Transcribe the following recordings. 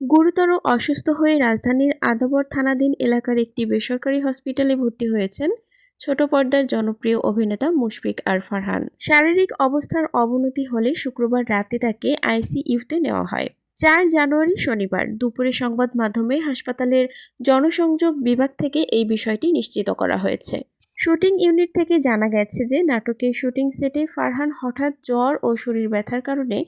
গুরুতর অসুস্থ হয়ে রাজধানীর আদাবর থানাধীন এলাকার একটি বেসরকারি হসপিটালে ভর্তি হয়েছেন ছোট পর্দার জনপ্রিয় অভিনেতা মুশফিক আর ফারহান। শারীরিক অবস্থার অবনতি হলে শুক্রবার রাতে তাকে আইসিইউতে নেওয়া হয়। চার জানুয়ারি শনিবার দুপুরে সংবাদ মাধ্যমে হাসপাতালের জনসংযোগ বিভাগ থেকে এই বিষয়টি নিশ্চিত করা হয়েছে। শুটিং ইউনিট থেকে জানা গেছে যে নাটকের শুটিং সেটে ফারহান হঠাৎ জ্বর ও শরীর ব্যথার কারণে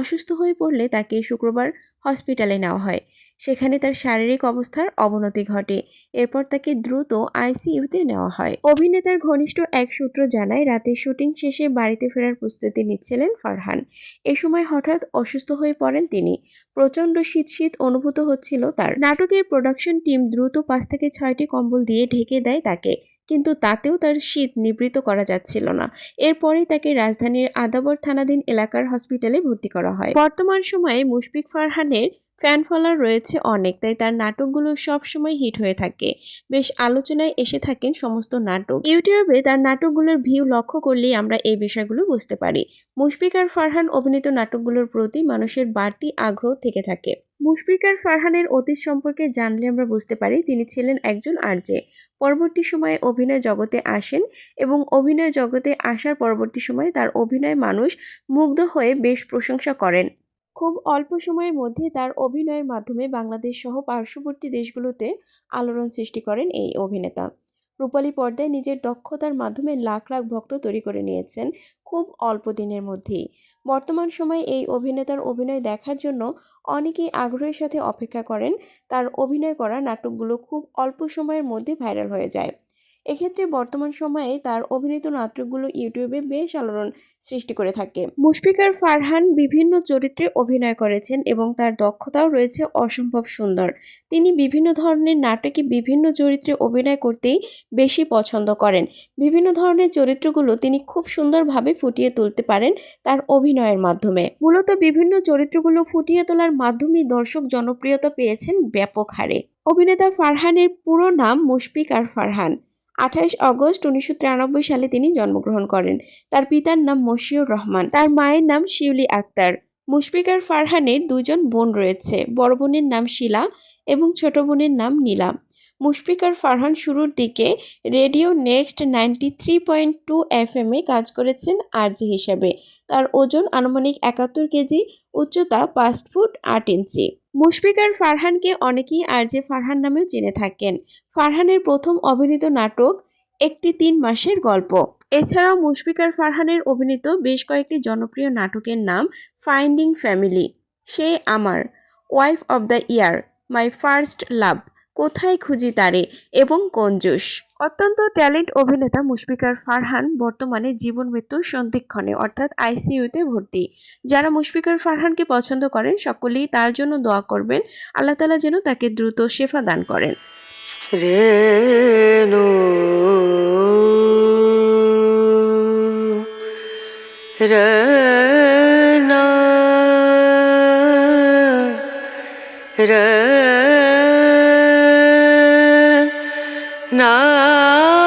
অসুস্থ হয়ে পড়লে তাকে শুক্রবার হসপিটালে নেওয়া হয়। সেখানে তার শারীরিক অবস্থার অবনতি ঘটে। এরপর তাকে দ্রুত আইসিইউতে নেওয়া হয়। অভিনেতার ঘনিষ্ঠ এক সূত্র জানায়, রাতে শুটিং শেষে বাড়িতে ফেরার প্রস্তুতি নিচ্ছিলেন ফারহান। এ সময় হঠাৎ অসুস্থ হয়ে পড়েন তিনি। প্রচণ্ড শীত শীত অনুভূত হচ্ছিল তার। নাটকের প্রোডাকশন টিম দ্রুত পাঁচ থেকে ছয়টি কম্বল দিয়ে ঢেকে দেয় তাকে। কিন্তু তাতেও তার শীত নিবৃত করা যাচ্ছিল না। এরপরেই তাকে রাজধানীর আদাবর থানাধীন এলাকার হসপিটালে ভর্তি করা হয়। বর্তমান সময়ে মুশফিক ফারহানের ফ্যান ফলোয়ার রয়েছে অনেক, তাই তার নাটকগুলো সব সময় হিট হয়ে থাকে। বেশ আলোচনায় এসে থাকেন সমস্ত নাটক। ইউটিউবে তার নাটকগুলোর ভিউ লক্ষ্য করলেই আমরা এই বিষয়গুলো বুঝতে পারি। মুশফিক আর ফারহান অভিনীত নাটকগুলোর প্রতি মানুষের বাড়তি আগ্রহ থেকে থাকে। মুশফিক আর ফারহানের অতীত সম্পর্কে জানলে আমরা বুঝতে পারি, তিনি ছিলেন একজন আরজে পরবর্তী সময়ে অভিনয় জগতে আসেন এবং অভিনয় জগতে আসার পরবর্তী সময়ে তার অভিনয় মানুষ মুগ্ধ হয়ে বেশ প্রশংসা করেন। খুব অল্প সময়ের মধ্যে তার অভিনয়ের মাধ্যমে বাংলাদেশ সহ পার্শ্ববর্তী দেশগুলোতে আলোড়ন সৃষ্টি করেন এই অভিনেতা। রূপালী পর্দায় নিজের দক্ষতার মাধ্যমে লাখ লাখ ভক্ত তৈরি করে নিয়েছেন খুব অল্প দিনের মধ্যেই। বর্তমান সময়ে এই অভিনেতার অভিনয় দেখার জন্য অনেকেই আগ্রহের সাথে অপেক্ষা করেন। তার অভিনয় করা নাটকগুলো খুব অল্প সময়ের মধ্যে ভাইরাল হয়ে যায়। এক্ষেত্রে বর্তমান সময়ে তার অভিনীত নাটকগুলো ইউটিউবে বেশ আলোড়ন সৃষ্টি করে থাকে। মুশফিকার ফারহান বিভিন্ন চরিত্রে অভিনয় করেছেন এবং তার দক্ষতাও রয়েছে অসম্ভব সুন্দর। তিনি বিভিন্ন ধরনের নাটকে বিভিন্ন চরিত্রে অভিনয় করতেই বেশি পছন্দ করেন। বিভিন্ন ধরনের চরিত্রগুলো তিনি খুব সুন্দরভাবে ফুটিয়ে তুলতে পারেন তার অভিনয়ের মাধ্যমে। মূলত বিভিন্ন চরিত্রগুলো ফুটিয়ে তোলার মাধ্যমেই দর্শক জনপ্রিয়তা পেয়েছেন ব্যাপক হারে। অভিনেতা ফারহানের পুরো নাম মুশফিক আর ফারহান। আঠাইশ অগস্ট উনিশশো তিরানব্বই সালে তিনি জন্মগ্রহণ করেন। তার পিতার নাম মশিউর রহমান, তার মায়ের নাম শিউলি আক্তার। মুশফিকার ফারহানের দুজন বোন রয়েছে, বড় বোনের নাম শিলা এবং ছোট বোনের নাম নীলা। মুশফিকার ফারহান শুরুর দিকে radio next ninety three point two F এ কাজ করেছেন আরজি হিসেবে। তার ওজন আনুমানিক একাত্তর কেজি, উচ্চতা পাঁচ ফুট আট ইঞ্চি। মুশফিকার ফারহানকে অনেকেই আরজে ফারহান নামেও চিনে থাকেন। ফারহানের প্রথম অভিনীত নাটক একটি তিন মাসের গল্প। এছাড়াও মুশফিকার ফারহানের অভিনীত বেশ কয়েকটি জনপ্রিয় নাটকের নাম ফাইন্ডিং ফ্যামিলি, সে আমার, wife of the year, my first love. কোথায় খুঁজি তারে এবং কঞ্জুস অত্যন্ত ট্যালেন্ট অভিনেতা মুশফিকার ফারহান বর্তমানে জীবন মৃত্যুর সন্ধিক্ষণে অর্থাৎ আইসিইউতে ভর্তি। যারা মুশফিকার ফারহানকে পছন্দ করেন সকলেই তার জন্য দোয়া করবেন আল্লাহ তালা যেন তাকে দ্রুত শেফা দান করেন। র Na.